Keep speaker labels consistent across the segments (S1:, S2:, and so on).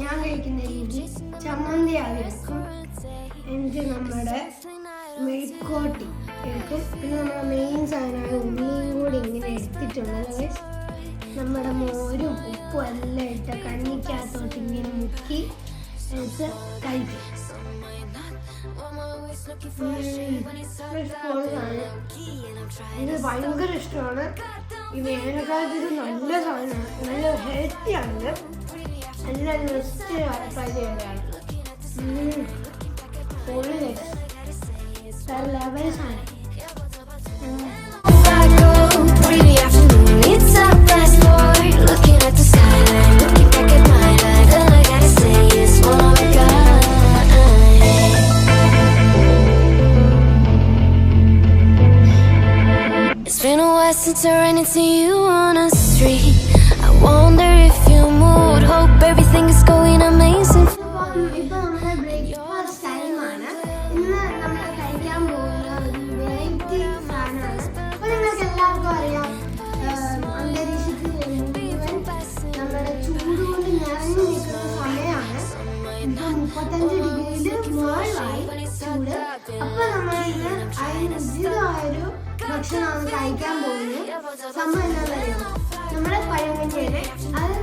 S1: ഞാൻ കഴിക്കുന്ന രീതി ചമ്മന്തി ആദ്യം എടുക്കും എന്നിട്ട് നമ്മുടെ മെഴുക്കോട്ടി എടുക്കും. പിന്നെ നമ്മുടെ മെയിൻ സാധനമായ ഉള്ളിയും കൂടി ഇങ്ങനെ എടുത്തിട്ടുണ്ട്. നമ്മുടെ മോരും ഉപ്പും എല്ലാം ഇട്ട് കണ്ണിക്കകത്തോട്ട് ഇങ്ങനെ മുക്കി എടുത്ത് കഴിക്കും. ഇത് ഭയങ്കര ഇഷ്ടമാണ്. ഈ വേനൽക്കാലത്ത് ഇത് നല്ല സാധനമാണ്. നല്ല ഹെൽത്തിയാണ് നല്ല ട്രൈ ചെയ്തതാണ് പൊളി വേറെ ലെവൽ സാധനം.
S2: Since I ran into you on a street. I wonder if you mood Hope everything is going amazing.
S1: മുപ്പത്തഞ്ച് ഡിഗ്രിയിൽ മുകളിലായി ചൂട് അപ്പോൾ നമ്മൾ ഇന്ന് അതിന് ഉചിതമായൊരു ഭക്ഷണമാണ് കഴിക്കാൻ പോകുന്നത്. സംഭവം എന്താണെന്നറിയാം നമ്മുടെ പഴങ്കഞ്ഞിയുടെ അത്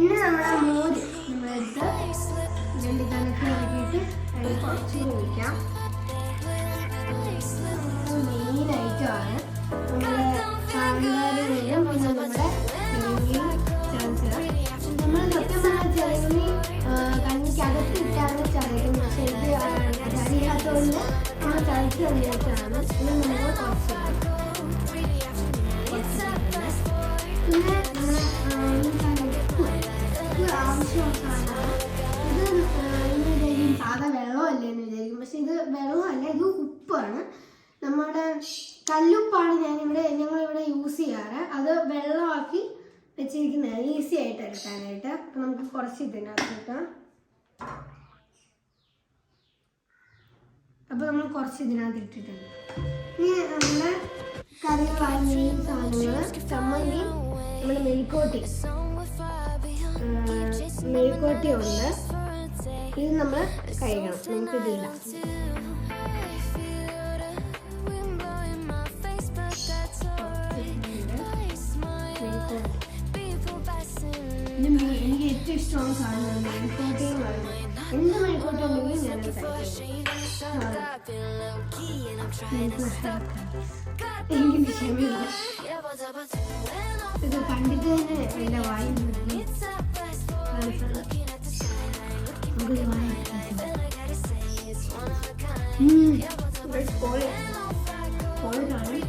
S1: പിന്നെ നമ്മുടെ മോര് നമ്മളെടുത്ത് കണക്ക് നോക്കിയിട്ട് അതിൽ കുറച്ച് ഒഴിക്കാം മെയിൻ ഐറ്റമാണ് നമ്മുടെ സാമ്പാർ പിന്നെ നമ്മുടെ നമ്മൾ ചതയ്ക്കുന്നത്. പക്ഷേ ഇത് അറിയാത്തതുകൊണ്ട് നമ്മൾ ചതച്ച് ഇത് നമ്മൾ കുറച്ച് വെള്ളമല്ല ഇത് ഉപ്പാണ്. നമ്മുടെ കല്ലുപ്പാണ് ഞാനിവിടെ ഞങ്ങളിവിടെ യൂസ് ചെയ്യാറ്. അത് വെള്ളമാക്കി വെച്ചിരിക്കുന്നതാണ്. ഈസി ആയിട്ട് എടുക്കാനായിട്ട് അപ്പം നമുക്ക് കുറച്ച് ഇതിനകത്ത് കിട്ടാം അപ്പോൾ നമ്മൾ കുറച്ച് ഇതിനകത്ത് ഇട്ടിട്ടുണ്ട് ഇനി നമ്മുടെ കറികളായ മെയിൻ സാധനങ്ങൾ ചമ്മന്തി നമ്മുടെ മെഴുക്കോട്ടി. ഉണ്ട്. ഇത് നമ്മൾ കഴിക്കണം നമുക്ക് ഇതില്ല ನಿಮಗೆ ಹೀಗೆ ಹೆಚ್ಚು ಇಷ್ಟವಾದ ಸಾಧನೆಯನ್ನು ಇಂಪೋರ್ಟಿಂಗ್ ಮಾಡಲು ಎಂದು ಮೈಕೋಟಿಂಗ್ ನೆನಪಿದೆ ಹಿಂದಿನ ಕ್ಷಮೆ ಇದು ಖಂಡಿತನೇ ಎಲ್ಲ ವಾಯು
S2: ಹ್ಮ್ ಕೋಳಿ ಕೋಳಿ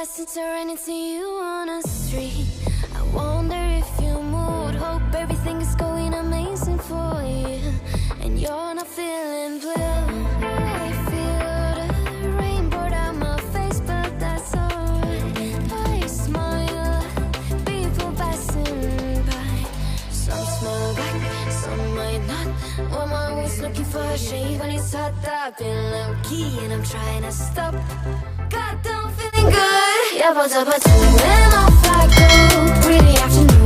S2: While since I ran into you on a street. I wonder if you moved. Hope everything is going amazing for you. And you're not feeling blue. I feel the rain pour down my face, but that's alright. I smile, people passing by. Some smile back, some might not. Well, I'm always looking for a shade when it's hot. I've been low key and I'm trying to stop. God, I'm feeling good. Yeah, but when off I go, pretty afternoon.